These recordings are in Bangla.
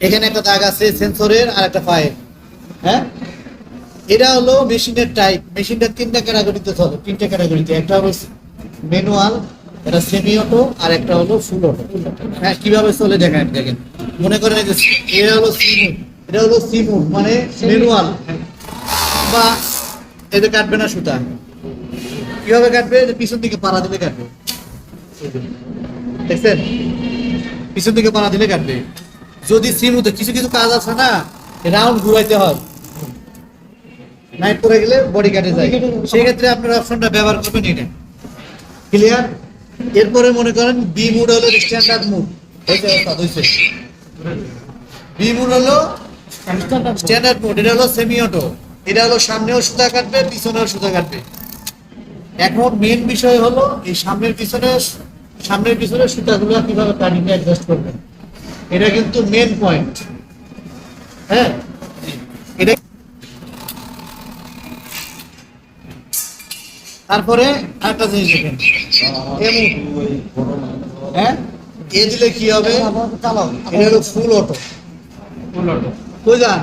এখানে একটা দাগ আছে সেন্সরের আর একটা ফাইল হ্যাঁ? এটা হলো মেশিনের টাইপ মেশিনটা তিনটা ক্যাটাগরিতে চলে, তিনটা ক্যাটাগরিতে একটা হলো ম্যানুয়াল এটা সেমি অটো আর একটা হলো ফুল অটো হ্যাঁ কীভাবে চলে দেখেন দেখেন। মনে করেন যে এটা হলো সিমুড এটা হলো সিমুড মানে ম্যানুয়াল বা এতে কাটবে না সুতা। কীভাবে কাটবে? পিছন দিকে পাড়া দিলে কাটবে। দেখছেন? পিছন দিকে পাড়া দিলে কাটবে। যদি সিমুতে কিছু কিছু কাজ আছে না রাউন্ড ঘুরাইতে হয়। নাইট করে গেলে বডি কাটে যায়। সেই ক্ষেত্রে আপনার অপশনটা ব্যবহার করবেন এটা। ক্লিয়ার এরপরে মনে করেন বি মুড হলো স্ট্যান্ডার্ড মুড হয়েছে অর্থাৎ হয়েছে বি মুড হলো স্ট্যান্ডার্ড মুড এটা হলো সেমি অটো এটা হলো সামনেও সুতা কাটবে, পিছনেও সুতা কাটবে। এখন মেন বিষয় হলো এই সামনের পিছনে সামনের পিছনে সুতাগুলো কীভাবে কাটিং অ্যাডজাস্ট করবেন? এটা কিন্তু মেন পয়েন্ট হ্যাঁ? এটা তারপরে আরেকটা জিনিস দেখেন। হ্যাঁ? এ দিলে কি হবে? এটা হলো ফুল অটো কই যান?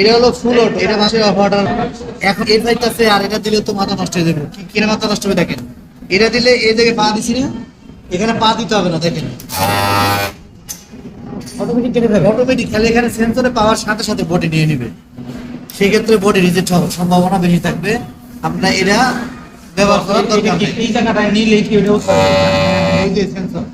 এটা হলো ফুল অটো এটা মাসে অর্ডার এখন এর সাইডটাছে আর এটা দিলে তো মাথা নষ্ট হয়ে যাবে। কি কিনে মাথা নষ্ট হবে দেখেন? এটা দিলে এই জায়গায় পা দিছি না। এখানে পা দিতে হবে না দেখেন। অটোমেটিক কেটে যাবে অটোমেটিক খালি এখানে সেন্সরে পাওয়ার সাথে সাথে বডি নিয়ে নেবে। সেক্ষেত্রে বডি রিজেক্ট হওয়ার সম্ভাবনা বেশি থাকবে। আমরা এটা ব্যবহার করার দরকার নেই। এই নিলে কি ওটা সেন্সর